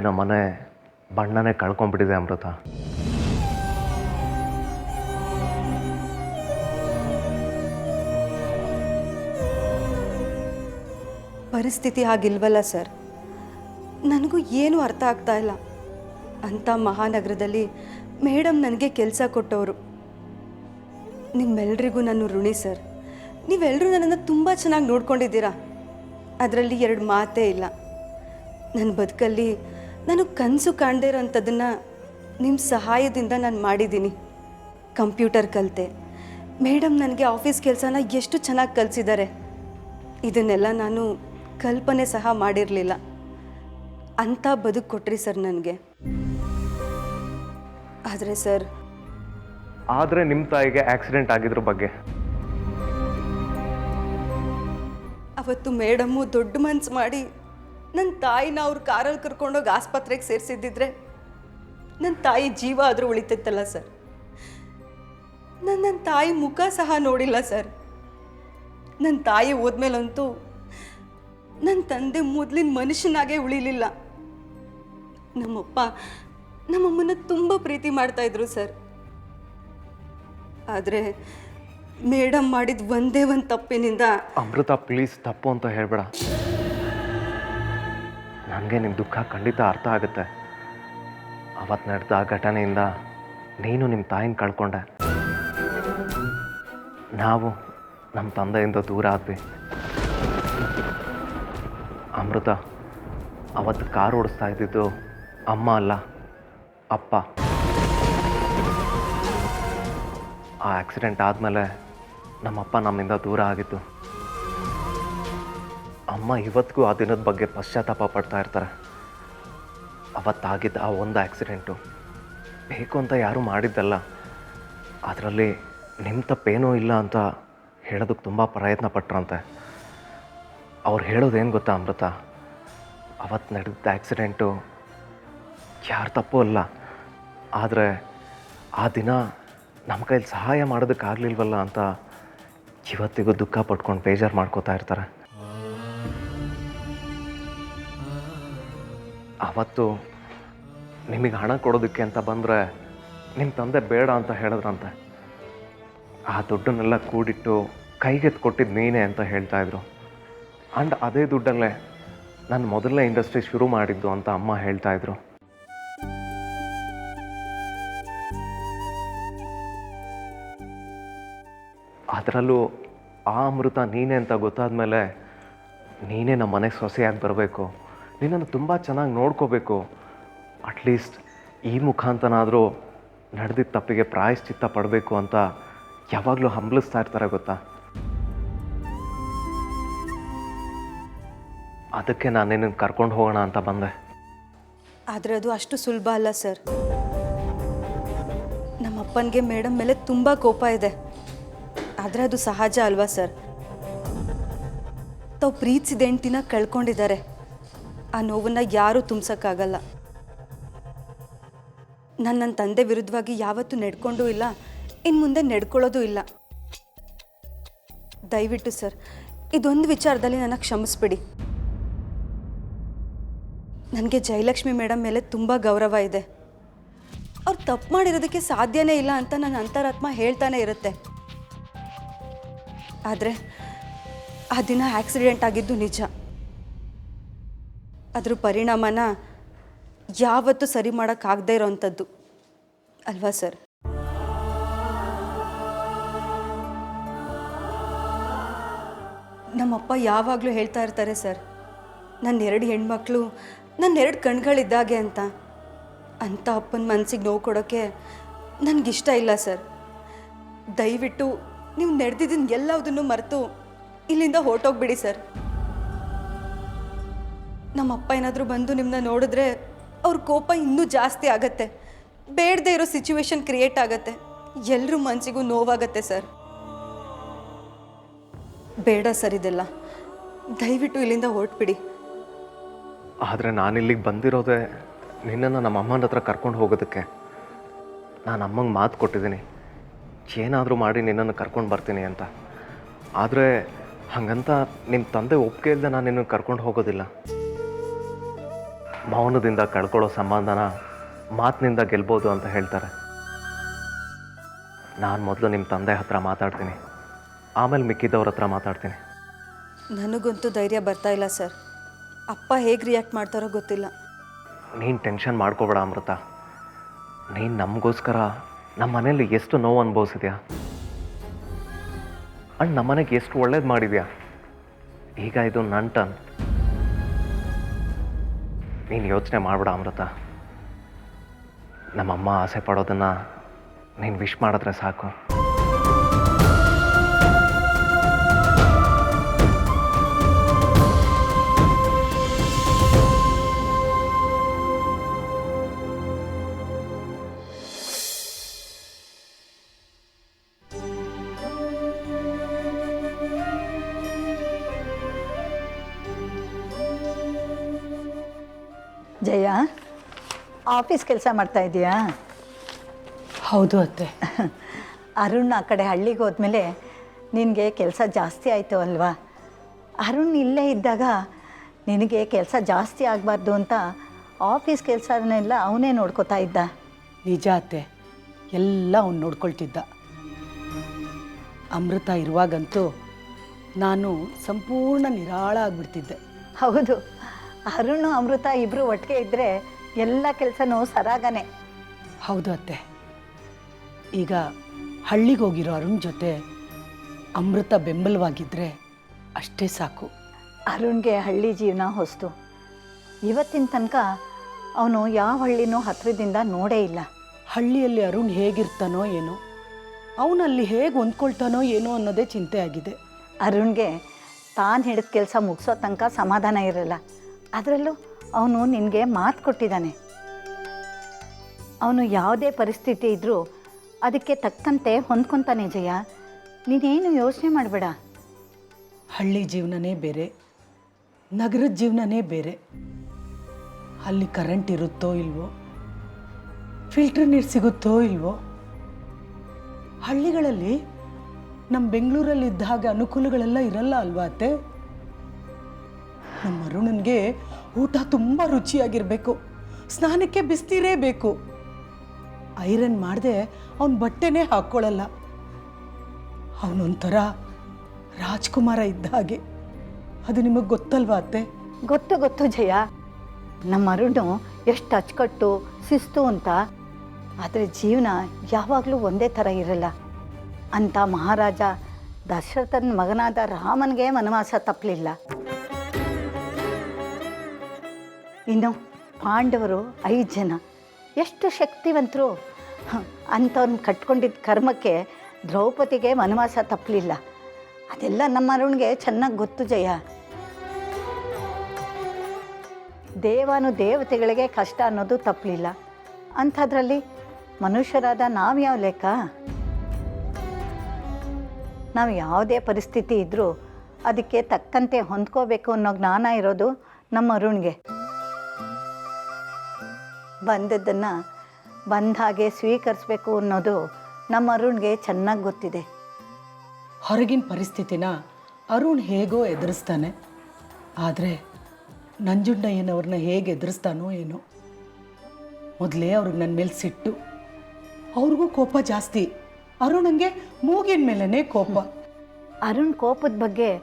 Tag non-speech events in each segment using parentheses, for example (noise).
ನಮ್ಮ ಮನೆ ಬಣ್ಣನೇ ಕಳ್ಕೊಂಡ್ಬಿಟ್ಟಿದೆ ಅಮೃತ. ಪರಿಸ್ಥಿತಿ ಹಾಗಿಲ್ವಲ್ಲ ಸರ್? ನನಗೂ ಏನೂ ಅರ್ಥ ಆಗ್ತಾ ಇಲ್ಲ. ಅಂಥ ಮಹಾನಗರದಲ್ಲಿ ಮೇಡಮ್ ನನಗೆ ಕೆಲಸ ಕೊಟ್ಟವರು. ನಿಮ್ಮೆಲ್ರಿಗೂ ನಾನು ಋಣಿ ಸರ್. ನೀವೆಲ್ಲರೂ ನನ್ನನ್ನು ತುಂಬ ಚೆನ್ನಾಗಿ ನೋಡ್ಕೊಂಡಿದ್ದೀರಾ? ಅದರಲ್ಲಿ ಎರಡು ಮಾತೇ ಇಲ್ಲ. ನನ್ನ ಬದುಕಲ್ಲಿ ನಾನು ಕನಸು ಕಾಣದೇ ಇರೋಂಥದ್ದನ್ನು ನಿಮ್ಮ ಸಹಾಯದಿಂದ ನಾನು ಮಾಡಿದ್ದೀನಿ. ಕಂಪ್ಯೂಟರ್ ಕಲಿತೆ. ಮೇಡಮ್ ನನಗೆ ಆಫೀಸ್ ಕೆಲಸನ ಎಷ್ಟು ಚೆನ್ನಾಗಿ ಕಲಿಸಿದ್ದಾರೆ ಇದನ್ನೆಲ್ಲ ನಾನು ಕಲ್ಪನೆ ಸಹ ಮಾಡಿರಲಿಲ್ಲ. ಅಂಥ ಬದುಕು ಕೊಟ್ರಿ ಸರ್ ನನಗೆ. ಆದರೆ ಸರ್ ಆದರೆ ನಿಮ್ಮ ತಾಯಿಗೆ ಆಕ್ಸಿಡೆಂಟ್ ಆಗಿದ್ರ ಬಗ್ಗೆ. ಅವತ್ತು ಮೇಡಮ್ಮು ದೊಡ್ಡ ಮನ್ಸು ಮಾಡಿ ನನ್ನ ತಾಯಿನ ಅವ್ರ ಕಾರಲ್ಲಿ ಕರ್ಕೊಂಡೋಗಿ ಆಸ್ಪತ್ರೆಗೆ ಸೇರಿಸಿದ್ದಿದ್ರೆ ನನ್ನ ತಾಯಿ ಜೀವ ಆದರೂ ಉಳಿತಿತ್ತಲ್ಲ ಸರ್. ನನ್ನ ನನ್ನ ತಾಯಿ ಮುಖ ಸಹ ನೋಡಿಲ್ಲ ಸರ್. ನನ್ನ ತಾಯಿ ಹೋದ್ಮೇಲಂತೂ ನನ್ನ ತಂದೆ ಮೊದಲಿನ ಮನುಷ್ಯನಾಗೆ ಉಳಿಲಿಲ್ಲ. ನಮ್ಮಪ್ಪ ನಮ್ಮಮ್ಮನ ತುಂಬ ಪ್ರೀತಿ ಮಾಡ್ತಾ ಇದ್ರು ಸರ್. ಆದರೆ ಮೇಡಮ್ ಮಾಡಿದ ಒಂದೇ ಒಂದು ತಪ್ಪಿನಿಂದ ಅಮೃತ, ಪ್ಲೀಸ್ ತಪ್ಪು ಅಂತ ಹೇಳ್ಬೇಡ. ನನಗೆ ನಿಮ್ಮ ದುಃಖ ಖಂಡಿತ ಅರ್ಥ ಆಗುತ್ತೆ. ಅವತ್ತು ನಡೆದ ಆ ಘಟನೆಯಿಂದ ನೀನು ನಿಮ್ಮ ತಾಯಿನ ಕಳ್ಕೊಂಡೆ. ನಾವು ನಮ್ಮ ತಂದೆಯಿಂದ ದೂರ ಆದ್ವಿ. ಅಮೃತ ಅವತ್ತು ಕಾರ್ ಓಡಿಸ್ತಾ ಇದ್ದಿದ್ದು ಅಮ್ಮ ಅಲ್ಲ, ಅಪ್ಪ. ಆ ಆಕ್ಸಿಡೆಂಟ್ ಆದಮೇಲೆ ನಮ್ಮಪ್ಪ ನಮ್ಮಿಂದ ದೂರ ಆಗಿತ್ತು ಅಮ್ಮ ಇವತ್ತಿಗೂ ಆ ದಿನದ ಬಗ್ಗೆ ಪಶ್ಚಾತ್ತಾಪ ಪಡ್ತಾ ಇರ್ತಾರೆ. ಅವತ್ತಾಗಿದ್ದ ಆ ಒಂದು ಆ್ಯಕ್ಸಿಡೆಂಟು ಬೇಕು ಅಂತ ಯಾರೂ ಮಾಡಿದ್ದಲ್ಲ. ಅದರಲ್ಲಿ ನಿಮ್ಮ ತಪ್ಪೇನೂ ಇಲ್ಲ ಅಂತ ಹೇಳೋದಕ್ಕೆ ತುಂಬ ಪ್ರಯತ್ನ ಪಟ್ರಂತೆ. ಅವ್ರು ಹೇಳೋದೇನು ಗೊತ್ತಾ ಅಮೃತ? ಅವತ್ತು ನಡೆದ ಆ್ಯಕ್ಸಿಡೆಂಟು ಯಾರ ತಪ್ಪು ಅಲ್ಲ. ಆದರೆ ಆ ದಿನ ನಮ್ಮ ಕೈಲಿ ಸಹಾಯ ಮಾಡೋದಕ್ಕಾಗಲಿಲ್ವಲ್ಲ ಅಂತ ಇವತ್ತಿಗೂ ದುಃಖ ಪಟ್ಕೊಂಡು ಬೇಜಾರು ಮಾಡ್ಕೋತಾ ಇರ್ತಾರೆ. ಅವತ್ತು ನಿಮಗೆ ಹಣ ಕೊಡೋದಕ್ಕೆ ಅಂತ ಬಂದರೆ ನಿಮ್ಮ ತಂದೆ ಬೇಡ ಅಂತ ಹೇಳಿದ್ರಂತೆ. ಆ ದುಡ್ಡನ್ನೆಲ್ಲ ಕೂಡಿಟ್ಟು ಕೈಗೆತ್ತು ಕೊಟ್ಟಿದ್ದು ನೀನೇ ಅಂತ ಹೇಳ್ತಾಯಿದ್ರು ಆ್ಯಂಡ್ ಅದೇ ದುಡ್ಡಲ್ಲೇ ನಾನು ಮೊದಲನೇ ಇಂಡಸ್ಟ್ರಿ ಶುರು ಮಾಡಿದ್ದು ಅಂತ ಅಮ್ಮ ಹೇಳ್ತಾಯಿದ್ರು ಅದರಲ್ಲೂ ಆ ಅಮೃತ ನೀನೇ ಅಂತ ಗೊತ್ತಾದ ಮೇಲೆ ನೀನೇ ನಮ್ಮ ಮನೆಗೆ ಸೊಸೆಯಾಗಿ ಬರಬೇಕು. ನಿನ್ನನ್ನು ತುಂಬ ಚೆನ್ನಾಗಿ ನೋಡ್ಕೋಬೇಕು. ಅಟ್ಲೀಸ್ಟ್ ಈ ಮುಖಾಂತನಾದರೂ ನಡೆದಿದ್ದ ತಪ್ಪಿಗೆ ಪ್ರಾಯಶ್ಚಿತ್ತ ಪಡಬೇಕು ಅಂತ ಯಾವಾಗಲೂ ಹಂಬಲಿಸ್ತಾ ಇರ್ತಾರೆ ಗೊತ್ತಾ? ಅದಕ್ಕೆ ನಾನು ನಿನ್ನನ್ನು ಕರ್ಕೊಂಡು ಹೋಗೋಣ ಅಂತ ಬಂದೆ. ಆದರೆ ಅದು ಅಷ್ಟು ಸುಲಭ ಅಲ್ಲ ಸರ್. ನಮ್ಮ ಅಪ್ಪನಿಗೆ ಮೇಡಮ್ ಮೇಲೆ ತುಂಬ ಕೋಪ ಇದೆ. ಆದರೆ ಅದು ಸಹಜ ಅಲ್ವಾ ಸರ್? ತಾವು ಪ್ರೀತಿಸಿದ ಹೆಂಡ್ತಿನ ಕಳ್ಕೊಂಡಿದ್ದಾರೆ. ಆ ನೋವನ್ನ ಯಾರೂ ತುಂಬ್ಸೋಕ್ಕಾಗಲ್ಲ. ನಾನು ನನ್ನ ತಂದೆ ವಿರುದ್ಧವಾಗಿ ಯಾವತ್ತೂ ನಡ್ಕೊಂಡೂ ಇಲ್ಲ ಇನ್ನು ಮುಂದೆ ನಡ್ಕೊಳ್ಳೋದು ಇಲ್ಲ. ದಯವಿಟ್ಟು ಸರ್, ಇದೊಂದು ವಿಚಾರದಲ್ಲಿ ನನ್ನ ಕ್ಷಮಿಸ್ಬಿಡಿ. ನನಗೆ ಜಯಲಕ್ಷ್ಮಿ ಮೇಡಮ್ ಮೇಲೆ ತುಂಬ ಗೌರವ ಇದೆ. ಅವ್ರು ತಪ್ಪು ಮಾಡಿರೋದಕ್ಕೆ ಸಾಧ್ಯನೇ ಇಲ್ಲ ಅಂತ ನನ್ನ ಅಂತರಾತ್ಮ ಹೇಳ್ತಾನೆ ಇರುತ್ತೆ. ಆದರೆ, ಆ ದಿನ ಆಕ್ಸಿಡೆಂಟ್ ಆಗಿದ್ದು ನಿಜ. ಅದ್ರ ಪರಿಣಾಮನ ಯಾವತ್ತೂ ಸರಿ ಮಾಡೋಕ್ಕಾಗದೇ ಇರೋವಂಥದ್ದು ಅಲ್ವಾ ಸರ್? ನಮ್ಮಪ್ಪ ಯಾವಾಗಲೂ ಹೇಳ್ತಾ ಇರ್ತಾರೆ ಸರ್ ನನ್ನ ಎರಡು ಹೆಣ್ಮಕ್ಳು ನನ್ನ ಎರಡು ಕಣ್ಗಳಿದ್ದಾಗೆ ಅಂತ. ಅಂಥ ಅಪ್ಪನ ಮನಸ್ಸಿಗೆ ನೋವು ಕೊಡೋಕ್ಕೆ ನನಗಿಷ್ಟ ಇಲ್ಲ ಸರ್. ದಯವಿಟ್ಟು ನೀವು ನಡೆದಿದ್ದನ್ನು ಎಲ್ಲದನ್ನು ಮರೆತು ಇಲ್ಲಿಂದ ಹೊರಟೋಗ್ಬಿಡಿ ಸರ್. ನಮ್ಮಪ್ಪ ಏನಾದರೂ ಬಂದು ನಿಮ್ಮನ್ನ ನೋಡಿದ್ರೆ ಅವ್ರ ಕೋಪ ಇನ್ನೂ ಜಾಸ್ತಿ ಆಗತ್ತೆ. ಬೇಡದೇ ಇರೋ ಸಿಚುವೇಶನ್ ಕ್ರಿಯೇಟ್ ಆಗತ್ತೆ. ಎಲ್ಲರೂ ಮನಸ್ಸಿಗೂ ನೋವಾಗತ್ತೆ ಸರ್. ಬೇಡ ಸರ್ ಇದೆಲ್ಲ. ದಯವಿಟ್ಟು ಇಲ್ಲಿಂದ ಹೊರಟ್ಬಿಡಿ. ಆದರೆ ನಾನಿಲ್ಲಿಗೆ ಬಂದಿರೋದೇ ನಿನ್ನನ್ನು ನಮ್ಮ ಅಮ್ಮನ ಹತ್ರ ಕರ್ಕೊಂಡು ಹೋಗೋದಕ್ಕೆ. ನಾನು ಅಮ್ಮಂಗೆ ಮಾತು ಕೊಟ್ಟಿದ್ದೀನಿ. ಏನಾದರೂ ಮಾಡಿ ನಿನ್ನನ್ನು ಕರ್ಕೊಂಡು ಬರ್ತೀನಿ ಅಂತ. ಆದರೆ ಹಾಗಂತ ನಿಮ್ಮ ತಂದೆ ಒಪ್ಪಿಗೆ ಇಲ್ಲದೆ ನಾನು ನಿನ್ನನ್ನು ಕರ್ಕೊಂಡು ಹೋಗೋದಿಲ್ಲ. ಮೌನದಿಂದ ಕಳ್ಕೊಳ್ಳೋ ಸಂಬಂಧನ ಮಾತಿನಿಂದ ಗೆಲ್ಬೋದು ಅಂತ ಹೇಳ್ತಾರೆ. ನಾನು ಮೊದಲು ನಿಮ್ಮ ತಂದೆ ಹತ್ರ ಮಾತಾಡ್ತೀನಿ. ಆಮೇಲೆ ಮಿಕ್ಕಿದ್ದವ್ರ ಹತ್ರ ಮಾತಾಡ್ತೀನಿ. ನನಗಂತೂ ಧೈರ್ಯ ಬರ್ತಾ ಇಲ್ಲ ಸರ್. ಅಪ್ಪ ಹೇಗೆ ರಿಯಾಕ್ಟ್ ಮಾಡ್ತಾರೋ ಗೊತ್ತಿಲ್ಲ. ನೀನು ಟೆನ್ಷನ್ ಮಾಡ್ಕೋಬೇಡ ಅಮೃತ. ನೀನು ನಮಗೋಸ್ಕರ ನಮ್ಮ ಮನೇಲಿ ಎಷ್ಟು ನೋವು ಅನುಭವಿಸಿದ್ಯಾ? ಅಂಡ್ ನಮ್ಮ ಮನೆಗೆ ಎಷ್ಟು ಒಳ್ಳೇದು ಮಾಡಿದ್ಯಾ? ಈಗ ಇದು ನನ್ನ ಟನ್ ನೀನು ಯೋಚನೆ ಮಾಡಬೇಡ ಅಮೃತ. ನಮ್ಮಮ್ಮ ಆಸೆ ಪಡೋದನ್ನು ನೀನು ವಿಶ್ ಮಾಡಿದ್ರೆ ಸಾಕು. ಆಫೀಸ್ ಕೆಲಸ ಮಾಡ್ತಾ ಇದೀಯಾ? ಹೌದು ಅತ್ತೆ. (laughs) ಅರುಣ್ ಆ ಕಡೆ ಹಳ್ಳಿಗೆ ಹೋದ್ಮೇಲೆ ನಿನಗೆ ಕೆಲಸ ಜಾಸ್ತಿ ಆಯಿತು ಅಲ್ವಾ? ಅರುಣ್ ಇಲ್ಲೇ ಇದ್ದಾಗ ನಿನಗೆ ಕೆಲಸ ಜಾಸ್ತಿ ಆಗಬಾರ್ದು ಅಂತ ಆಫೀಸ್ ಕೆಲಸನೆಲ್ಲ ಅವನೇ ನೋಡ್ಕೋತಾ ಇದ್ದ. ನಿಜ ಅತ್ತೆ. ಎಲ್ಲ ಅವ್ನು ನೋಡ್ಕೊಳ್ತಿದ್ದ. ಅಮೃತ ಇರುವಾಗಂತೂ ನಾನು ಸಂಪೂರ್ಣ ನಿರಾಳ ಆಗ್ಬಿಡ್ತಿದ್ದೆ. ಹೌದು. ಅರುಣ್ ಅಮೃತ ಇಬ್ಬರು ಒಟ್ಟಿಗೆ ಇದ್ದರೆ ಎಲ್ಲ ಕೆಲಸನೂ ಸರಾಗನೆ. ಹೌದು ಅತ್ತೆ. ಈಗ ಹಳ್ಳಿಗೆ ಹೋಗಿರೋ ಅರುಣ್ ಜೊತೆ ಅಮೃತ ಬೆಂಬಲವಾಗಿದ್ದರೆ ಅಷ್ಟೇ ಸಾಕು. ಅರುಣ್ಗೆ ಹಳ್ಳಿ ಜೀವನ ಹೊಸ್ತು. ಇವತ್ತಿನ ತನಕ ಅವನು ಯಾವ ಹಳ್ಳಿನೂ ಹತ್ತಿರದಿಂದ ನೋಡೇ ಇಲ್ಲ. ಹಳ್ಳಿಯಲ್ಲಿ ಅರುಣ್ ಹೇಗಿರ್ತಾನೋ ಏನೋ ಅವನಲ್ಲಿ ಹೇಗೆ ಹೊಂದ್ಕೊಳ್ತಾನೋ ಏನೋ ಅನ್ನೋದೇ ಚಿಂತೆ ಆಗಿದೆ. ಅರುಣ್ಗೆ ತಾನು ಹಿಡಿದ ಕೆಲಸ ಮುಗಿಸೋ ತನಕ ಸಮಾಧಾನ ಇರಲ್ಲ. ಅದರಲ್ಲೂ ಅವನು ನಿನಗೆ ಮಾತು ಕೊಟ್ಟಿದ್ದಾನೆ. ಅವನು ಯಾವುದೇ ಪರಿಸ್ಥಿತಿ ಇದ್ದರೂ ಅದಕ್ಕೆ ತಕ್ಕಂತೆ ಹೊಂದ್ಕೊತಾನೆ ಜಯ. ನೀನೇನು ಯೋಚನೆ ಮಾಡಬೇಡ. ಹಳ್ಳಿ ಜೀವನನೇ ಬೇರೆ, ನಗರದ ಜೀವನನೇ ಬೇರೆ. ಅಲ್ಲಿ ಕರೆಂಟ್ ಇರುತ್ತೋ ಇಲ್ವೋ ಫಿಲ್ಟರ್ ನೀರು ಸಿಗುತ್ತೋ ಇಲ್ವೋ, ಹಳ್ಳಿಗಳಲ್ಲಿ ನಮ್ಮ ಬೆಂಗಳೂರಲ್ಲಿ ಇದ್ದ ಹಾಗೆ ಅನುಕೂಲಗಳೆಲ್ಲ ಇರಲ್ಲ ಅಲ್ವಾ ಅತ್ತೆ? ನಮ್ಮ ಅರುಣನ್ಗೆ ಊಟ ತುಂಬ ರುಚಿಯಾಗಿರಬೇಕು. ಸ್ನಾನಕ್ಕೆ ಬಿಸ್ತೀರೇ ಬೇಕು. ಐರನ್ ಮಾಡದೆ ಅವನ ಬಟ್ಟೆನೇ ಹಾಕ್ಕೊಳ್ಳಲ್ಲ ಅವನೊಂಥರ ರಾಜ್ಕುಮಾರ ಇದ್ದ ಹಾಗೆ. ಅದು ನಿಮಗೆ ಗೊತ್ತಲ್ವಾ ಅತ್ತೆ? ಗೊತ್ತು ಗೊತ್ತು ಜಯ. ನಮ್ಮ ಅರುಣು ಎಷ್ಟು ಅಚ್ಚುಕಟ್ಟು, ಶಿಸ್ತು ಅಂತ. ಆದರೆ ಜೀವನ ಯಾವಾಗಲೂ ಒಂದೇ ಥರ ಇರಲ್ಲ. ಅಂತ ಮಹಾರಾಜ ದಶರಥನ ಮಗನಾದ ರಾಮನಿಗೆ ವನವಾಸ ತಪ್ಪಲಿಲ್ಲ ಇನ್ನು ಪಾಂಡವರು ಐದು ಜನ. ಎಷ್ಟು ಶಕ್ತಿವಂತರು. ಅಂಥವ್ರನ್ನ ಕಟ್ಕೊಂಡಿದ್ದ ಕರ್ಮಕ್ಕೆ ದ್ರೌಪದಿಗೆ ವನವಾಸ ತಪ್ಪಲಿಲ್ಲ. ಅದೆಲ್ಲ ನಮ್ಮ ಅರುಣ್ಗೆ ಚೆನ್ನಾಗಿ ಗೊತ್ತು ಜಯ. ದೇವಾನು ದೇವತೆಗಳಿಗೆ ಕಷ್ಟ ಅನ್ನೋದು ತಪ್ಪಲಿಲ್ಲ. ಅಂಥದ್ರಲ್ಲಿ ಮನುಷ್ಯರಾದ ನಾವು ಯಾವ ಲೆಕ್ಕ? ನಾವು ಯಾವುದೇ ಪರಿಸ್ಥಿತಿ ಇದ್ದರೂ ಅದಕ್ಕೆ ತಕ್ಕಂತೆ ಹೊಂದ್ಕೋಬೇಕು ಅನ್ನೋ ಜ್ಞಾನ ಇರೋದು ನಮ್ಮ ಅರುಣ್ಗೆ. ಬಂದದ್ದನ್ನು ಬಂದ ಹಾಗೆ ಸ್ವೀಕರಿಸ್ಬೇಕು ಅನ್ನೋದು ನಮ್ಮ ಅರುಣ್ಗೆ ಚೆನ್ನಾಗಿ ಗೊತ್ತಿದೆ. ಹೊರಗಿನ ಪರಿಸ್ಥಿತಿನ ಅರುಣ್ ಹೇಗೋ ಎದುರಿಸ್ತಾನೆ. ಆದರೆ ನಂಜುಂಡಯ್ಯನವ್ರನ್ನ ಹೇಗೆ ಎದುರಿಸ್ತಾನೋ ಏನೋ. ಮೊದಲೇ ಅವ್ರಿಗೆ ನನ್ನ ಮೇಲೆ ಸಿಟ್ಟು. ಅವ್ರಿಗೂ ಕೋಪ ಜಾಸ್ತಿ. ಅರುಣಂಗೆ ಮೂಗಿನ ಮೇಲೇ ಕೋಪ. ಅರುಣ್ ಕೋಪದ ಬಗ್ಗೆ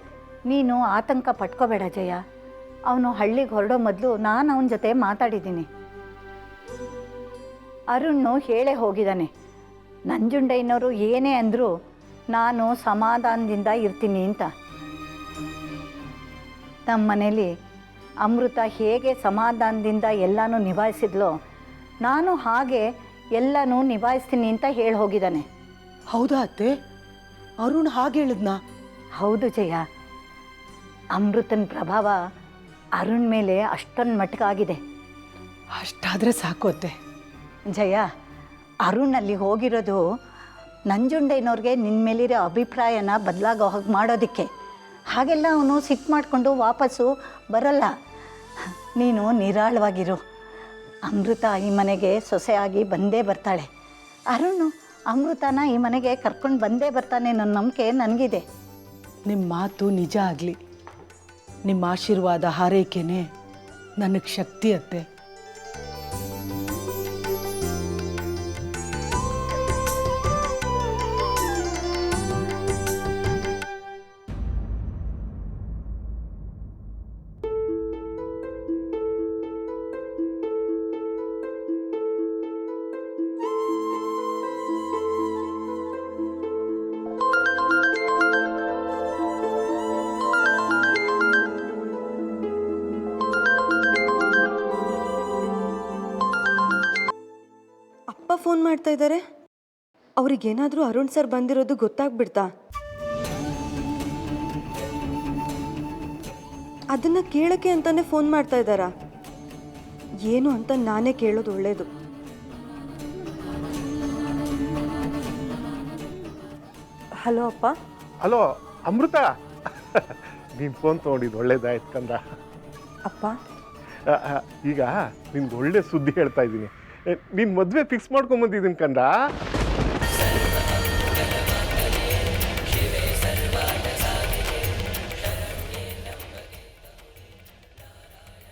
ನೀನು ಆತಂಕ ಪಟ್ಕೋಬೇಡ ಜಯ. ಅವನು ಹಳ್ಳಿಗೆ ಹೊರಡೋ ಮೊದಲು ನಾನು ಅವನ ಜೊತೆ ಮಾತಾಡಿದ್ದೀನಿ. ಅರುಣ್ಣು ಹೇಳೇ ಹೋಗಿದ್ದಾನೆ. ನಂಜುಂಡಯ್ಯನವರು ಏನೇ ಅಂದರೂ ನಾನು ಸಮಾಧಾನದಿಂದ ಇರ್ತೀನಿ ಅಂತ. ನಮ್ಮ ಮನೇಲಿ ಅಮೃತ ಹೇಗೆ ಸಮಾಧಾನದಿಂದ ಎಲ್ಲನೂ ನಿಭಾಯಿಸಿದ್ಲೋ ನಾನು ಹಾಗೆ ಎಲ್ಲನೂ ನಿಭಾಯಿಸ್ತೀನಿ ಅಂತ ಹೇಳಿ ಹೋಗಿದ್ದಾನೆ. ಹೌದಾ ಅತ್ತೆ? ಅರುಣ್ ಹಾಗೆ ಹೇಳಿದ್ನಾ? ಹೌದು ಜಯ. ಅಮೃತನ ಪ್ರಭಾವ ಅರುಣ್ ಮೇಲೆ ಅಷ್ಟೊಂದು ಮಟ್ಟಕ್ಕಾಗಿದೆ. ಅಷ್ಟಾದರೆ ಸಾಕು ಅತ್ತೆ. ಜಯ ಅರುಣ್ ಅಲ್ಲಿ ಹೋಗಿರೋದು ನಂಜುಂಡಯ್ಯನವ್ರಿಗೆ ನಿನ್ನ ಮೇಲಿರೋ ಅಭಿಪ್ರಾಯನ ಬದಲಾಗೋ ಹಾಗೆ ಮಾಡೋದಕ್ಕೆ. ಹಾಗೆಲ್ಲ ಅವನು ಸಿಟ್ಟು ಮಾಡಿಕೊಂಡು ವಾಪಸ್ಸು ಬರಲ್ಲ. ನೀನು ನಿರಾಳವಾಗಿರು. ಅಮೃತ ಈ ಮನೆಗೆ ಸೊಸೆಯಾಗಿ ಬಂದೇ ಬರ್ತಾಳೆ. ಅರುಣ್, ಅಮೃತನ ಈ ಮನೆಗೆ ಕರ್ಕೊಂಡು ಬಂದೇ ಬರ್ತಾನೆ ನನ್ನ ನಂಬಿಕೆ ನನಗಿದೆ. ನಿಮ್ಮ ಮಾತು ನಿಜ ಆಗಲಿ. ನಿಮ್ಮ ಆಶೀರ್ವಾದ ಹಾರೈಕೆನೇ ನನಗೆ ಶಕ್ತಿ ಅತ್ತೆ. ಮಾಡ್ತಾ ಇದ್ದಾರೆ? ಅವ್ರಿಗೇನಾದರೂ ಅರುಣ್ ಸರ್ ಬಂದಿರೋದು ಗೊತ್ತಾಗ್ಬಿಡ್ತಾ? ಅದನ್ನ ಕೇಳಕ್ಕೆ ಅಂತಾನೆ ಫೋನ್ ಮಾಡ್ತಾ ಇದ್ದಾರಾ? ಏನು ಅಂತ ನಾನೇ ಕೇಳೋದು ಒಳ್ಳೇದು. ಹಲೋ ಅಪ್ಪ. ಹಲೋ ಅಮೃತ? ನೀನು ಫೋನ್ ತಗೊಂಡಿದ್ ಒಳ್ಳೇದಾಯ್ತು ಕಂದ. ಅಪ್ಪ. ಆ, ಆ, ಈಗ ನಿನ್ಗೆ ಒಳ್ಳೆ ಸುದ್ದಿ ಹೇಳ್ತಾ ಇದ್ದೀನಿ. ನೀನು ಮದುವೆ ಫಿಕ್ಸ್ ಮಾಡ್ಕೊಂಬಂದಿದ್ದೀನಿ ಕಂಡ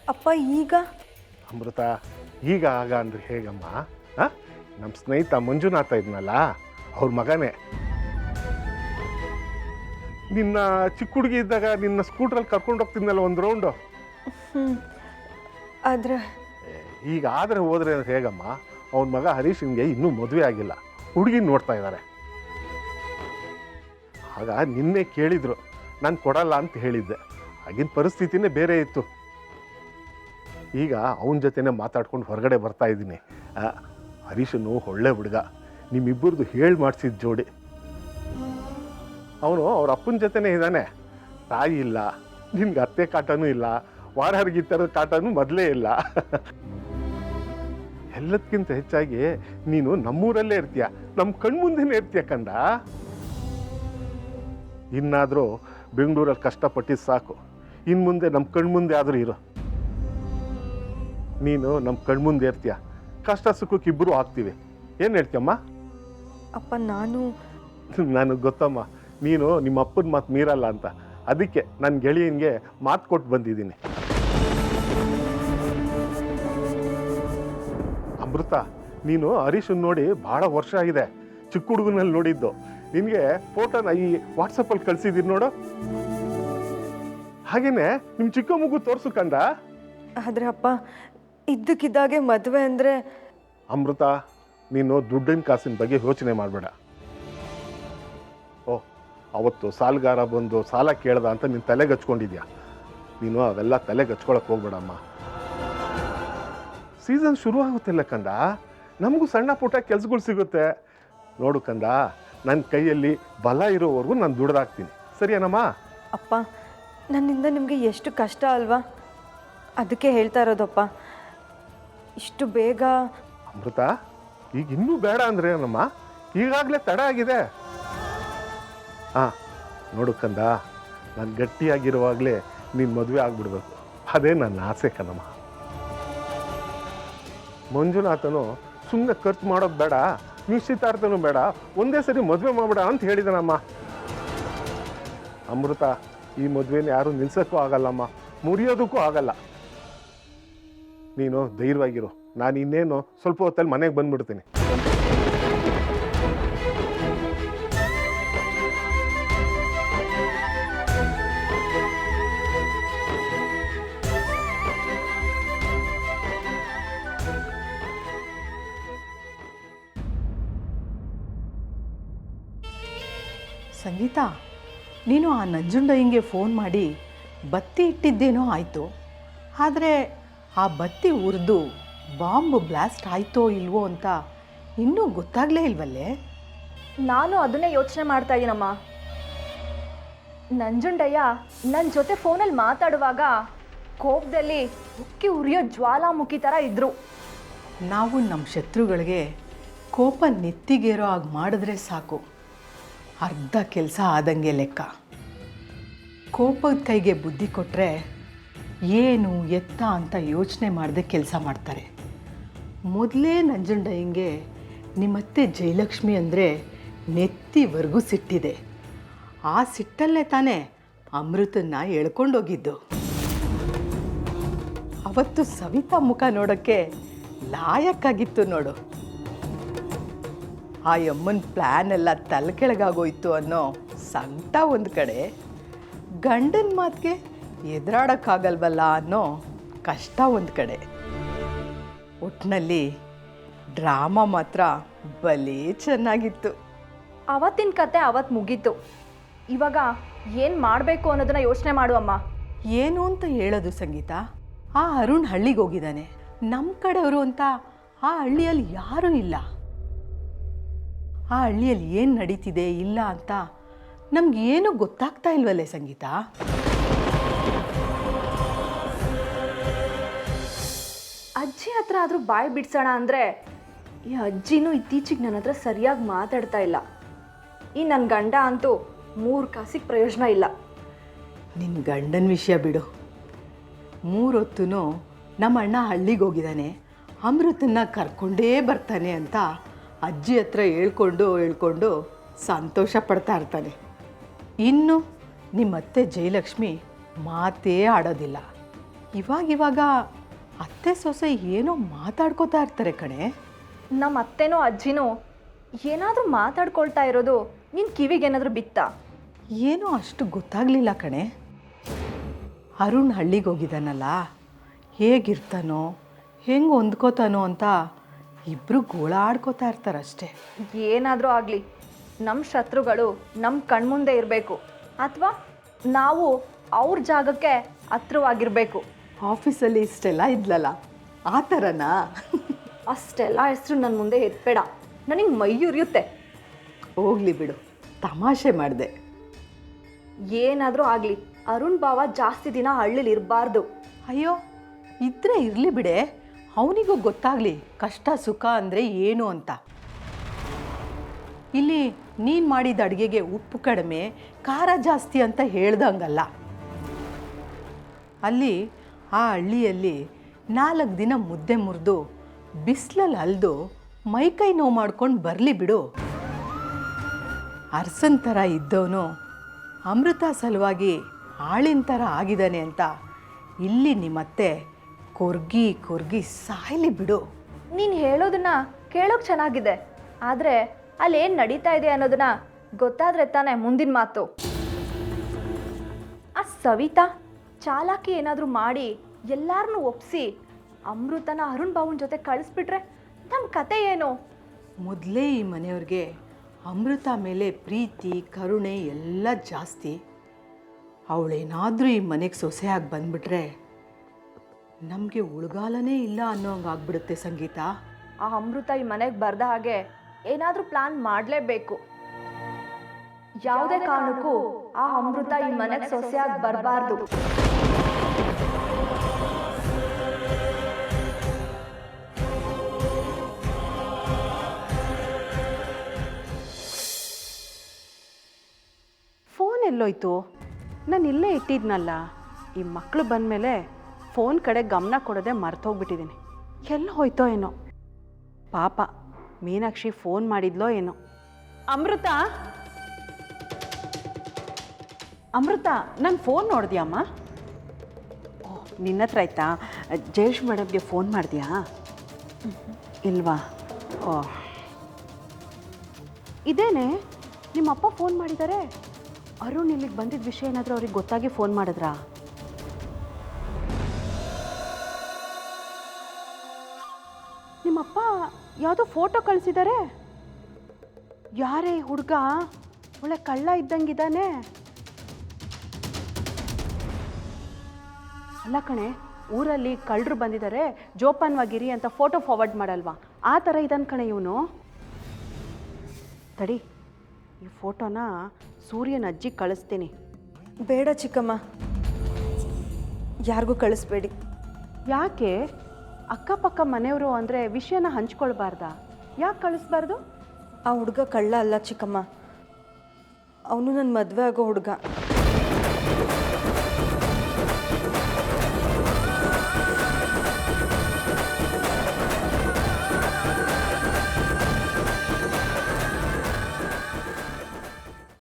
ಅಪ್ಪ ಈಗ? ಅಮೃತ ಈಗ ಆಗ ಅಂದ್ರೆ ಹೇಗಮ್ಮ? ಹಾಂ ನಮ್ಮ ಸ್ನೇಹಿತ ಮಂಜುನಾಥ ಇದ್ನಲ್ಲ ಅವ್ರ ಮಗನೇ. ನಿನ್ನ ಚಿಕ್ಕ ಹುಡುಗಿ ಇದ್ದಾಗ ನಿನ್ನ ಸ್ಕೂಟ್ರಲ್ಲಿ ಕರ್ಕೊಂಡು ಹೋಗ್ತಿದ್ನಲ್ಲ ಒಂದು ರೌಂಡು ಆದ್ರೆ ಈಗ ಆದರೆ ಹೋದ್ರೆ ಹೇಗಮ್ಮ? ಅವನ ಮಗ ಹರೀಶ್ ಹಿಂಗೆ ಇನ್ನೂ ಮದುವೆ ಆಗಿಲ್ಲ. ಹುಡುಗಿ ನೋಡ್ತಾ ಇದ್ದಾರೆ ಆಗ ನಿನ್ನೆ ಕೇಳಿದ್ರು, ನಾನು ಕೊಡಲ್ಲ ಅಂತ ಹೇಳಿದ್ದೆ. ಆಗಿನ ಪರಿಸ್ಥಿತಿನೇ ಬೇರೆ ಇತ್ತು. ಈಗ ಅವನ ಜೊತೆನೇ ಮಾತಾಡ್ಕೊಂಡು ಹೊರಗಡೆ ಬರ್ತಾ ಇದ್ದೀನಿ. ಹರೀಶನು ಒಳ್ಳೆ ಹುಡುಗ. ನಿಮ್ಮಿಬ್ಬರದು ಹೇಳಿ ಮಾಡಿಸಿದ ಜೋಡಿ. ಅವನು ಅವ್ರ ಅಪ್ಪನ ಜೊತೆನೇ ಇದ್ದಾನೆ ತಾಯಿ ಇಲ್ಲ, ನಿನ್ಗೆ ಅತ್ತೆ ಕಾಟನೂ ಇಲ್ಲ ವಾರ ಥರದ ಕಾಟನೂ ಮೊದಲೇ ಇಲ್ಲ. ಎಲ್ಲದಕ್ಕಿಂತ ಹೆಚ್ಚಾಗಿ ನೀನು ನಮ್ಮೂರಲ್ಲೇ ಇರ್ತೀಯ ನಮ್ಮ ಕಣ್ಮುಂದೆನೇ ಇರ್ತೀಯ ಕಂಡ? ಇನ್ನಾದರೂ ಬೆಂಗಳೂರಲ್ಲಿ ಕಷ್ಟಪಟ್ಟಿದ್ದು ಸಾಕು. ಇನ್ನು ಮುಂದೆ ನಮ್ಮ ಕಣ್ಮುಂದೆ ಆದರೂ ಇರು. ನೀನು ನಮ್ಮ ಕಣ್ಮುಂದೆ ಇರ್ತೀಯ. ಕಷ್ಟ ಸುಖಕ್ಕೆ ಇಬ್ಬರು ಆಗ್ತೀವಿ. ಏನು ಹೇಳ್ತೀಯಮ್ಮ? ಅಪ್ಪ ನಾನು ನನಗೆ ಗೊತ್ತಮ್ಮ ನೀನು ನಿಮ್ಮ ಅಪ್ಪನ ಮಾತು ಮೀರಲ್ಲ ಅಂತ. ಅದಕ್ಕೆ ನನ್ನ ಗೆಳೆಯನಿಗೆ ಮಾತು ಕೊಟ್ಟು ಬಂದಿದ್ದೀನಿ. ಅಮೃತ ನೀನು ಹರೀಶನ್ ನೋಡಿ ಭಾಳ ವರ್ಷ ಆಗಿದೆ. ಚಿಕ್ಕ ಹುಡುಗನಲ್ಲಿ ನೋಡಿದ್ದು. ನಿನಗೆ ಫೋಟೋನ ಈ ವಾಟ್ಸಪ್ಪಲ್ಲಿ ಕಳಿಸಿದ್ದೀನಿ ನೋಡು. ಹಾಗೇನೆ ನಿಮ್ಮ ಚಿಕ್ಕ ಮಗು ತೋರ್ಸು ಕಂಡ. ಆದರೆ ಅಪ್ಪ ಇದ್ದಕ್ಕಿದ್ದಾಗೆ ಮದುವೆ ಅಂದರೆ ಅಮೃತ ನೀನು ದುಡ್ಡಿನ ಕಾಸಿನ ಬಗ್ಗೆ ಯೋಚನೆ ಮಾಡಬೇಡ. ಓ ಅವತ್ತು ಸಾಲಗಾರ ಬಂದು ಸಾಲ ಕೇಳ್ದ ಅಂತ ನೀನು ತಲೆಗೆ ಹಚ್ಕೊಂಡಿದ್ಯಾ ನೀನು ಅವೆಲ್ಲ ತಲೆಗೆ ಹಚ್ಕೊಳಕ್ಕೆ ಹೋಗ್ಬೇಡಮ್ಮ. ಸೀಸನ್ ಶುರು ಆಗುತ್ತಿಲ್ಲ ಕಂದ. ನಮಗೂ ಸಣ್ಣ ಪುಟ್ಟ ಕೆಲಸಗಳು ಸಿಗುತ್ತೆ. ನೋಡು ಕಂದ ನನ್ನ ಕೈಯಲ್ಲಿ ಬಲ ಇರೋವರೆಗೂ ನಾನು ದುಡ್ದಾಕ್ತೀನಿ. ಸರಿಯನಮ್ಮ? ಅಪ್ಪ ನನ್ನಿಂದ ನಿಮಗೆ ಎಷ್ಟು ಕಷ್ಟ ಅಲ್ವಾ? ಅದಕ್ಕೆ ಹೇಳ್ತಾ ಇರೋದಪ್ಪ. ಇಷ್ಟು ಬೇಗ ಅಮೃತ ಈಗ ಇನ್ನೂ ಬೇಡ ಅಂದ್ರೆ ಏನಮ್ಮ? ಈಗಾಗಲೇ ತಡ ಆಗಿದೆ. ಹಾಂ ನೋಡು ಕಂದ ನಾನು ಗಟ್ಟಿಯಾಗಿರುವಾಗಲೇ ನೀನು ಮದುವೆ ಆಗ್ಬಿಡ್ಬೇಕು. ಅದೇ ನನ್ನ ಆಸೆ ಕಣಮ್ಮ. ಮಂಜುನಾಥನು ಸುಮ್ಮನೆ ಖರ್ಚು ಮಾಡೋದು ಬೇಡ, ನಿಶ್ಚಿತಾರ್ಥನೂ ಬೇಡ, ಒಂದೇ ಸರಿ ಮದುವೆ ಮಾಡಬೇಡ ಅಂತ ಹೇಳಿದನಮ್ಮ. ಅಮೃತ, ಈ ಮದುವೆನ ಯಾರು ನಿಲ್ಸೋಕ್ಕೂ ಆಗಲ್ಲಮ್ಮ, ಮುರಿಯೋದಕ್ಕೂ ಆಗಲ್ಲ. ನೀನು ಧೈರ್ಯವಾಗಿರು ನಾನು ಇನ್ನೇನು ಸ್ವಲ್ಪ ಹೊತ್ತಲ್ಲಿ ಮನೆಗೆ ಬಂದ್ಬಿಡ್ತೀನಿ. ಸಂಗೀತ ನೀನು ಆ ನಂಜುಂಡಯ್ಯಂಗೆ ಫೋನ್ ಮಾಡಿ ಬತ್ತಿ ಇಟ್ಟಿದ್ದೇನೋ ಆಯಿತು. ಆದರೆ ಆ ಬತ್ತಿ ಉರಿದು ಬಾಂಬ್ ಬ್ಲಾಸ್ಟ್ ಆಯಿತೋ ಇಲ್ವೋ ಅಂತ ಇನ್ನೂ ಗೊತ್ತಾಗಲೇ ಇಲ್ವಲ್ಲೇ? ನಾನು ಅದನ್ನೇ ಯೋಚನೆ ಮಾಡ್ತಾ ಇದ್ದೀನಮ್ಮ ನಂಜುಂಡಯ್ಯ ನನ್ನ ಜೊತೆ ಫೋನಲ್ಲಿ ಮಾತಾಡುವಾಗ ಕೋಪದಲ್ಲಿ ಉಕ್ಕಿ ಉರಿಯೋ ಜ್ವಾಲಾಮುಖಿ ಥರ ಇದ್ರು. ನಾವು ನಮ್ಮ ಶತ್ರುಗಳಿಗೆ ಕೋಪ ನೆತ್ತಿಗೇರೋ ಹಾಗೆ ಮಾಡಿದ್ರೆ ಸಾಕು. ಅರ್ಧ ಕೆಲಸ ಆದಂಗೆ ಲೆಕ್ಕ. ಕೋಪದ ಕೈಗೆ ಬುದ್ಧಿ ಕೊಟ್ಟರೆ ಏನು ಎತ್ತ ಅಂತ ಯೋಚನೆ ಮಾಡದೆ ಕೆಲಸ ಮಾಡ್ತಾರೆ. ಮೊದಲೇ ನಂಜುಂಡಯ್ಯಂಗೆ ನಿಮ್ಮತ್ತೆ ಜಯಲಕ್ಷ್ಮಿ ಅಂದರೆ ನೆತ್ತಿವರೆಗೂ ಸಿಟ್ಟಿದೆ. ಆ ಸಿಟ್ಟಲ್ಲೇ ತಾನೇ ಅಮೃತನ್ನ ಎಳ್ಕೊಂಡೋಗಿದ್ದು. ಅವತ್ತು ಸವಿತಾ ಮುಖ ನೋಡೋಕ್ಕೆ ಲಾಯಕ್ಕಾಗಿತ್ತು ನೋಡು. ಆ ಯಮ್ಮನ ಪ್ಲ್ಯಾನ್ ಎಲ್ಲ ತಲೆ ಕೆಳಗಾಗೋಯ್ತು ಅನ್ನೋ ಸಂಕಟ ಒಂದು ಕಡೆ ಗಂಡನ ಮಾತಿಗೆ ಎದುರಾಡೋಕ್ಕಾಗಲ್ವಲ್ಲ ಅನ್ನೋ ಕಷ್ಟ ಒಂದು ಕಡೆ. ಒಟ್ಟಿನಲ್ಲಿ ಡ್ರಾಮಾ ಮಾತ್ರ ಬಲೇ ಚೆನ್ನಾಗಿತ್ತು. ಅವತ್ತಿನ ಕತೆ ಅವತ್ತು ಮುಗೀತು. ಇವಾಗ ಏನು ಮಾಡಬೇಕು ಅನ್ನೋದನ್ನ ಯೋಚನೆ ಮಾಡು ಅಮ್ಮ. ಏನು ಅಂತ ಹೇಳೋದು ಸಂಗೀತ? ಆ ಅರುಣ್ ಹಳ್ಳಿಗೆ ಹೋಗಿದ್ದಾನೆ. ನಮ್ಮ ಕಡೆಯವರು ಅಂತ ಆ ಹಳ್ಳಿಯಲ್ಲಿ ಯಾರೂ ಇಲ್ಲ. ಆ ಹಳ್ಳಿಯಲ್ಲಿ ಏನು ನಡೀತಿದೆ ಇಲ್ಲ ಅಂತ ನಮ್ಗೆ ಏನೂ ಗೊತ್ತಾಗ್ತಾ ಇಲ್ವಲ್ಲೇ ಸಂಗೀತ? ಅಜ್ಜಿ ಹತ್ರ ಆದರೂ ಬಾಯಿ ಬಿಡ್ಸೋಣ ಅಂದರೆ ಈ ಅಜ್ಜಿನೂ ಇತ್ತೀಚೆಗೆ ನನ್ನ ಹತ್ರ ಸರಿಯಾಗಿ ಮಾತಾಡ್ತಾ ಇಲ್ಲ. ಈ ನನ್ನ ಗಂಡ ಅಂತೂ ಮೂರು ಕಾಸಿಗೆ ಪ್ರಯೋಜನ ಇಲ್ಲ. ನಿನ್ನ ಗಂಡನ ವಿಷಯ ಬಿಡು. ಮೂರೊತ್ತೂ ನಮ್ಮ ಅಣ್ಣ ಹಳ್ಳಿಗೆ ಹೋಗಿದ್ದಾನೆ ಅಮೃತನ್ನ ಕರ್ಕೊಂಡೇ ಬರ್ತಾನೆ ಅಂತ ಅಜ್ಜಿ ಹತ್ರ ಹೇಳ್ಕೊಂಡು ಹೇಳ್ಕೊಂಡು ಸಂತೋಷ ಪಡ್ತಾ ಇರ್ತಾನೆ. ಇನ್ನು ನಿಮ್ಮತ್ತೆ ಜಯಲಕ್ಷ್ಮಿ ಮಾತೇ ಆಡೋದಿಲ್ಲ. ಇವಾಗಿವಾಗ ಅತ್ತೆ ಸೊಸೆ ಏನೋ ಮಾತಾಡ್ಕೋತಾ ಇರ್ತಾರೆ ಕಣೆ. ನಮ್ಮ ಅತ್ತೆನೋ ಅಜ್ಜಿನೋ ಏನಾದರೂ ಮಾತಾಡ್ಕೊಳ್ತಾ ಇರೋದು ನಿನ್ನ ಕಿವಿಗೇನಾದರೂ ಬಿತ್ತಾ? ಏನೋ ಅಷ್ಟು ಗೊತ್ತಾಗಲಿಲ್ಲ ಕಣೆ. ಅರುಣ್ ಹಳ್ಳಿಗೆ ಹೋಗಿದ್ದಾನಲ್ಲ ಹೇಗಿರ್ತಾನೋ ಹೆಂಗೆ ಹೊಂದ್ಕೋತಾನೋ ಅಂತ ಇಬ್ಬರು ಗೋಳಾಡ್ಕೋತಾ ಇರ್ತಾರಷ್ಟೇ. ಏನಾದರೂ ಆಗಲಿ ನಮ್ಮ ಶತ್ರುಗಳು ನಮ್ಮ ಕಣ್ಮುಂದೆ ಇರಬೇಕು. ಅಥವಾ ನಾವು ಅವ್ರ ಜಾಗಕ್ಕೆ ಹತ್ರವಾಗಿರಬೇಕು. ಆಫೀಸಲ್ಲಿ ಇಷ್ಟೆಲ್ಲ ಇದ್ಲಲ್ಲ ಆ ಥರನಾ ಅಷ್ಟೆಲ್ಲ ಹೆಸರು ನನ್ನ ಮುಂದೆ ಎತ್ಬೇಡ. ನನಗೆ ಮೈ ಉರಿಯುತ್ತೆ. ಹೋಗ್ಲಿ ಬಿಡು ತಮಾಷೆ ಮಾಡಿದೆ. ಏನಾದರೂ ಆಗಲಿ ಅರುಣ್ ಬಾವ ಜಾಸ್ತಿ ದಿನ ಹಳ್ಳಿಲಿ ಇರಬಾರ್ದು. ಅಯ್ಯೋ ಇದ್ರೆ ಇರಲಿ ಬಿಡೆ. ಅವನಿಗೂ ಗೊತ್ತಾಗಲಿ, ಕಷ್ಟ, ಸುಖ ಅಂದರೆ ಏನು ಅಂತ. ಇಲ್ಲಿ ನೀನು ಮಾಡಿದ ಅಡುಗೆಗೆ ಉಪ್ಪು ಕಡಿಮೆ, ಖಾರ ಜಾಸ್ತಿ ಅಂತ ಹೇಳ್ದಂಗಲ್ಲ. ಅಲ್ಲಿ ಆ ಹಳ್ಳಿಯಲ್ಲಿ ನಾಲ್ಕು ದಿನ ಮುದ್ದೆ ಮುರಿದು ಬಿಸಿಲಲ್ಲಿ ಅಲ್ದು ಮೈಕೈ ನೋವು ಮಾಡ್ಕೊಂಡು ಬರಲಿ ಬಿಡು. ಅರ್ಸನ್ ಥರ ಇದ್ದವನು ಅಮೃತ ಸಲುವಾಗಿ ಆಳಿನ ಥರ ಆಗಿದ್ದಾನೆ ಅಂತ ಇಲ್ಲಿ ನಿಮ್ಮತ್ತೆ ಕೊರ್ಗಿ ಕೊರ್ಗಿ ಸಾಯ್ಲಿ ಬಿಡು. ನೀನು ಹೇಳೋದನ್ನ ಕೇಳೋಕೆ ಚೆನ್ನಾಗಿದೆ. ಆದರೆ ಅಲ್ಲಿ ಏನ್ ನಡೀತಾ ಇದೆ ಅನ್ನೋದನ್ನ ಗೊತ್ತಾದ್ರೆ ತಾನೇ ಮುಂದಿನ ಮಾತು. ಆ ಸವಿತಾ ಚಾಲಾಕಿ ಏನಾದರೂ ಮಾಡಿ ಎಲ್ಲಾರನ್ನೂ ಒಪ್ಸಿ ಅಮೃತನ ಅರುಣ್ ಬಾಬುನ ಜೊತೆ ಕಳಿಸ್ಬಿಟ್ರೆ ನಮ್ಮ ಕತೆ ಏನು? ಮೊದಲೇ ಈ ಮನೆಯವ್ರಿಗೆ ಅಮೃತ ಮೇಲೆ ಪ್ರೀತಿ ಕರುಣೆ ಎಲ್ಲ ಜಾಸ್ತಿ. ಅವಳೇನಾದರೂ ಈ ಮನೆಗೆ ಸೊಸೆಯಾಗಿ ಬಂದ್ಬಿಟ್ರೆ ನಮಗೆ ಉಳ್ಗಾಲನೇ ಇಲ್ಲ ಅನ್ನೋ ಆಗ್ಬಿಡುತ್ತೆ ಸಂಗೀತ. ಆ ಅಮೃತ ಈ ಮನೆಗೆ ಬರ್ದ ಹಾಗೆ ಏನಾದರೂ ಪ್ಲಾನ್ ಮಾಡಲೇಬೇಕು. ಯಾವುದೇ ಕಾರಣಕ್ಕೂ ಆ ಅಮೃತ ಈ ಮನೆಗೆ ಸೊಸೆಯಾಗಿ ಬರಬಾರ್ದು. ಫೋನ್ ಎಲ್ಲೋಯ್ತು? ನಾನು ಇಲ್ಲೇ ಇಟ್ಟಿದ್ನಲ್ಲ. ಈ ಮಕ್ಕಳು ಬಂದಮೇಲೆ ಫೋನ್ ಕಡೆ ಗಮನ ಕೊಡೋದೆ ಮರ್ತೋಗ್ಬಿಟ್ಟಿದ್ದೀನಿ. ಎಲ್ಲ ಹೋಯ್ತೋ ಏನೋ. ಪಾಪ, ಮೀನಾಕ್ಷಿ ಫೋನ್ ಮಾಡಿದ್ಲೋ ಏನೋ. ಅಮೃತ? ಅಮೃತ ನನ್ನ ಫೋನ್ ನೋಡಿದ್ಯಾಮ್ಮ ಓ ನಿನ್ನ ಹತ್ರ ಆಯ್ತಾ? ಜಯೇಶ್ ಮೇಡಮ್ಗೆ ಫೋನ್ ಮಾಡಿದ್ಯಾ? ಇಲ್ವಾ? ಓ. ಇದೇನೆ, ನಿಮ್ಮಪ್ಪ ಫೋನ್ ಮಾಡಿದ್ದಾರೆ ಅರುಣ್ ಇಲ್ಲಿಗೆ ಬಂದಿದ್ದ ವಿಷಯ ಏನಾದರೂ ಅವ್ರಿಗೆ ಗೊತ್ತಾಗಿ ಫೋನ್ ಮಾಡಿದ್ರಾ? ಯಾವುದೋ ಫೋಟೋ ಕಳಿಸಿದ್ದಾರೆ ಯಾರೇ ಹುಡುಗ? ಒಳ್ಳೆ ಕಳ್ಳ ಇದ್ದಂಗಿದ್ದಾನೆ. ಅಲ್ಲ ಕಣೆ ಊರಲ್ಲಿ ಕಳ್ಳರು ಬಂದಿದ್ದಾರೆ ಜೋಪಾನವಾಗಿರಿ ಅಂತ ಫೋಟೋ ಫಾರ್ವರ್ಡ್ ಮಾಡಲ್ವಾ? ಆ ಥರ ಇದನ್ ಕಣೆ ಇವನು. ತಡಿ ಈ ಫೋಟೋನ ಸೂರ್ಯನ ಅಜ್ಜಿ ಕಳಿಸ್ತೀನಿ. ಬೇಡ ಚಿಕ್ಕಮ್ಮ. ಯಾರಿಗೂ ಕಳಿಸ್ಬೇಡಿ. ಯಾಕೆ? ಅಕ್ಕಪಕ್ಕ ಮನೆಯವರು ಅಂದರೆ ವಿಷಯನ ಹಂಚ್ಕೊಳ್ಬಾರ್ದಾ? ಯಾಕೆ ಕಳಿಸ್ಬಾರ್ದು? ಆ ಹುಡುಗ ಕಳ್ಳ ಅಲ್ಲ ಚಿಕ್ಕಮ್ಮ. ಅವನು ನನ್ನ ಮದುವೆ ಆಗೋ ಹುಡುಗ.